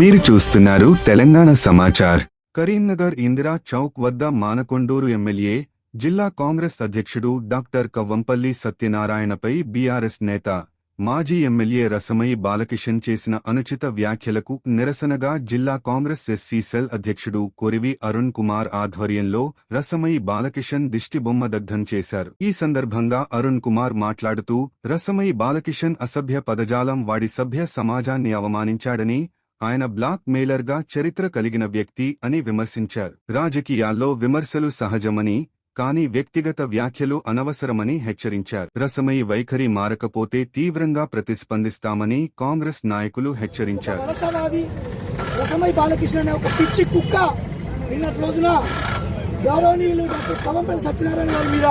మీరు చూస్తున్నారు తెలంగాణ సమాచార్. కరీంనగర్ ఇందిరా చౌక్ వద్ద మానకొండూరు ఎమ్మెల్యే జిల్లా కాంగ్రెస్ అధ్యక్షుడు డాక్టర్ కవ్వంపల్లి సత్యనారాయణపై బీఆర్ఎస్ నేత మాజీ ఎమ్మెల్యే రసమయి బాలకిషన్ చేసిన అనుచిత వ్యాఖ్యలకు నిరసనగా జిల్లా కాంగ్రెస్ ఎస్సీ సెల్ అధ్యక్షుడు కొరివి అరుణ్ కుమార్ ఆధ్వర్యంలో రసమయి బాలకిషన్ దిష్టిబొమ్మ దగ్ధం చేశారు. ఈ సందర్భంగా అరుణ్ కుమార్ మాట్లాడుతూ రసమయి బాలకిషన్ అసభ్య పదజాలం వాడి సభ్య సమాజాన్ని అవమానించాడని ఆయన బ్లాక్ మెయిలర్గా చరిత్ర కలిగిన వ్యక్తి అని విమర్శించారు. రాజకీయాల్లో విమర్శలు సహజమని కానీ వ్యక్తిగత వ్యాఖ్యలు అనవసరమని హెచ్చరించారు. రసమయి వైఖరి మారకపోతే తీవ్రంగా ప్రతిస్పందిస్తామని కాంగ్రెస్ నాయకులు హెచ్చరించారు. రసమై బాలకృష్ణ అనే ఒక పిచ్చి కుక్క నిన్నటి రోజున గౌరవనీయులు డాక్టర్ కవంపల్లి సత్యనారాయణ గారి మీద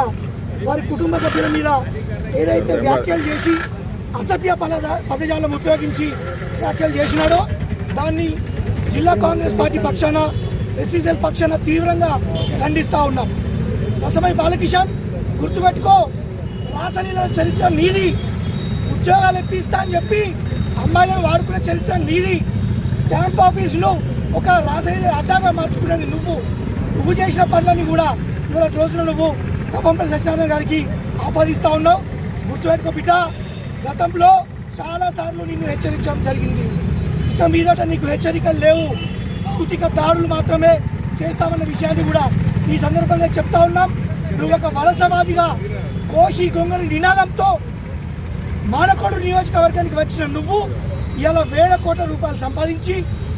వారి కుటుంబ సభ్యుల మీద ఏదైతే వ్యాఖ్యలు చేసి అసభ్య పద పదజాలం ఉపయోగించి వ్యాఖ్యలు చేసినాడో దాన్ని జిల్లా కాంగ్రెస్ పార్టీ పక్షాన ఎస్సీసీఎల్ పక్షాన తీవ్రంగా ఖండిస్తూ ఉన్నాం. రసమై బాలకిషన్ గుర్తుపెట్టుకో రాసలీల చరిత్ర నీది. ఉద్యోగాలు ఇప్పిస్తా అని చెప్పి అమ్మాయిలను వాడుకునే చరిత్ర నీది. క్యాంప్ ఆఫీసులు ఒక రాసలీల అడ్డాగా మార్చుకునేది నువ్వు. నువ్వు చేసిన పనులని కూడా ఇవాళ రోజున నువ్వు కప్పంపల్లి సత్యనారాయణ గారికి ఆపాదిస్తూ ఉన్నావు. గుర్తుపెట్టుకో బిడ్డ గతంలో చాలాసార్లు నిన్ను హెచ్చరించడం జరిగింది. ఇక మీదట నీకు హెచ్చరికలు లేవు. భౌతిక దాడులు మాత్రమే చేస్తామన్న విషయాన్ని కూడా ఈ సందర్భంగా చెప్తా ఉన్నాం. నువ్వు ఒక వలసవాదిగా కోషి గొంగలి నినాదంతో మానకోడు నియోజకవర్గానికి వచ్చిన నువ్వు ఇలా వేల కోట్ల రూపాయలు సంపాదించి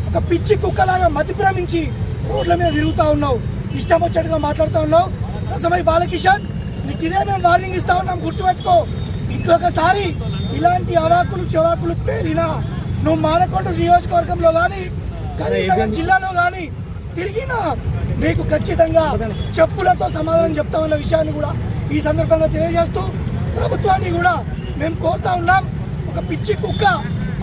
ఒక పిచ్చి కుక్కలాగా మతిభ్రమించి రోడ్ల మీద తిరుగుతూ ఉన్నావు. ఇష్టం వచ్చేట్టుగా మాట్లాడుతూ ఉన్నావు. రసమై బాలకిషన్ నీకు ఇదే మేము వార్నింగ్ ఇస్తా ఉన్నాం. గుర్తుపెట్టుకో. ఇంకొకసారి ఇలాంటి అవాకులు చెవాకులు పేలినా నువ్వు మానకొండ నియోజకవర్గంలో కానీ కరీంనగర్ జిల్లాలో కానీ తిరిగినా నీకు ఖచ్చితంగా చెప్పులతో సమాధానం చెప్తామన్న విషయాన్ని కూడా ఈ సందర్భంగా తెలియజేస్తూ ప్రభుత్వాన్ని కూడా మేము కోరుతా ఉన్నాం. ఒక పిచ్చి కుక్క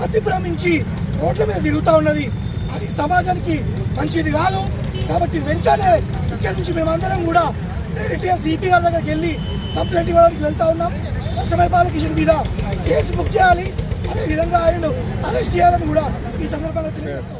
అతిభ్రమించి రోడ్ల మీద తిరుగుతూ ఉన్నది. అది సమాజానికి మంచిది కాదు. కాబట్టి వెంటనే ఇక్కడి నుంచి మేమందరం కూడా డైరెక్ట్గా సిపి గారి దగ్గరికి వెళ్ళి కంప్లైంట్ ఇవ్వడానికి వెళ్తా ఉన్నాం. రసమై బాలకిషన్ మీద కేసు బుక్ చేయాలి. అదే విధంగా ఆయన అరెస్ట్ చేయాలని కూడా ఈ సందర్భంగా తెలియజేస్తాం.